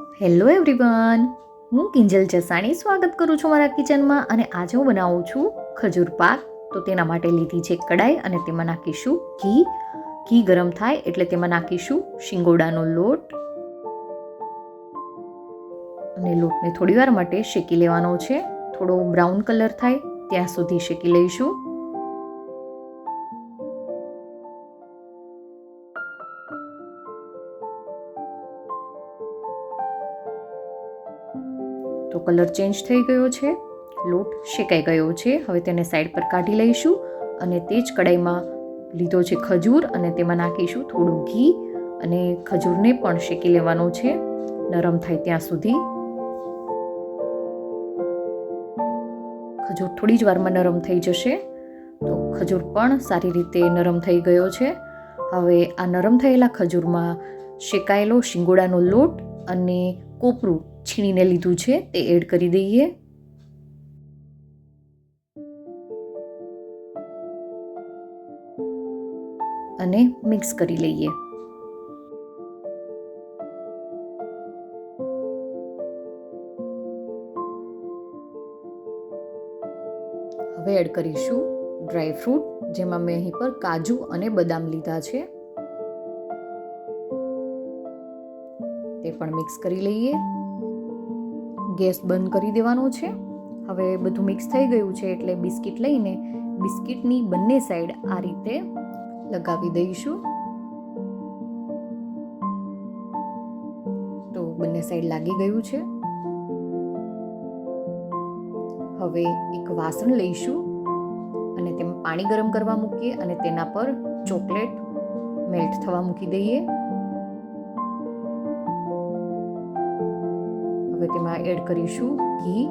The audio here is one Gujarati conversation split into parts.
હેલો એવરીવન હું કિંજલ જસાણી સ્વાગત કરું છું મારા કિચનમાં અને આજે હું બનાવું છું ખજૂર પાક. તો તેના માટે લીધી છે કડાઈ અને તેમાં નાખીશું ઘી. ઘી ગરમ થાય એટલે તેમાં નાખીશું શિંગોડાનો લોટ. અને લોટને થોડીવાર માટે શેકી લેવાનો છે. થોડો બ્રાઉન કલર થાય ત્યાં સુધી શેકી લઈશું. તો કલર ચેન્જ થઈ ગયો છે. લોટ શેકાઈ ગયો છે. હવે તેને સાઈડ પર કાઢી લઈશું અને તે જ કડાઈમાં લીધો છે ખજૂર અને તેમાં નાખીશું થોડું ઘી અને ખજૂરને પણ શેકી લેવાનો છે. નરમ થાય ત્યાં સુધી. ખજૂર થોડી જ વારમાં નરમ થઈ જશે. તો ખજૂર પણ સારી રીતે નરમ થઈ ગયો છે. હવે આ નરમ થયેલા ખજૂરમાં શેકાયેલો શિંગોડાનો લોટ અને કોપરું છીણીને લીધું છે, તે એડ કરી દઈએ. અને મિક્સ કરી લઈએ. હવે એડ કરીશું ડ્રાય ફ્રૂટ જેમાં મેં અહીં પર કાજુ અને બદામ લીધા છે. પણ મિક્સ કરી લઈએ. ગેસ બંધ કરી દેવાનો છે. હવે બધું મિક્સ થઈ ગયું છે એટલે બિસ્કિટ લઈને બિસ્કિટની બંને સાઈડ આ રીતે લગાવી દઈશું. તો બંને સાઈડ લાગી ગયું છે. હવે એક વાસણ લઈશું અને તેમાં પાણી ગરમ કરવા મૂકીએ અને તેના પર ચોકલેટ મેલ્ટ થવા મૂકી દઈએ. હવે તેમાં એડ કરીશું ઘી.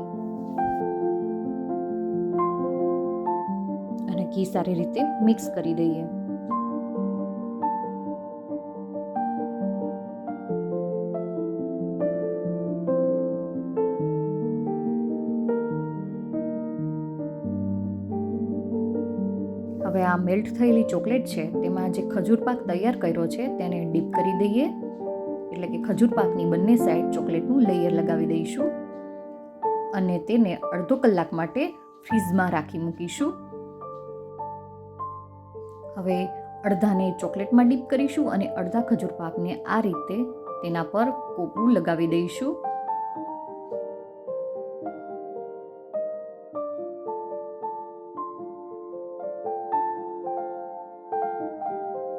અને ઘી સારી રીતે મિક્સ કરી દઈએ. હવે આ મેલ્ટ થયેલી ચોકલેટ છે, તેમાં જે ખજૂર પાક તૈયાર કર્યો છે, તેને ડીપ કરી દઈએ. એટલે કે ખજૂર પાકની બંને સાઈડ ચોકલેટનું લેયર લગાવી દઈશું. અને તેને અડધો કલાક માટે ફ્રીઝમાં રાખી મૂકીશું. હવે અડધાને ચોકલેટમાં ડીપ કરીશું અને અડધા ખજૂર પાકને આ રીતે તેના પર કોપરું લગાવી દઈશું.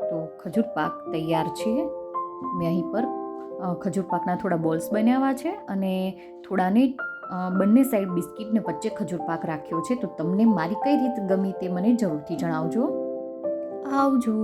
તો ખજૂર પાક તૈયાર છે. મેં અહીં પર ખજૂર પાકના થોડા બોલ્સ બનાવ્યા છે અને થોડાને બંને સાઈડ બિસ્કિટને વચ્ચે ખજૂર પાક રાખ્યો છે. તો તમને મારી કઈ રીત ગમી તે મને જરૂરથી જણાવજો. આવજો.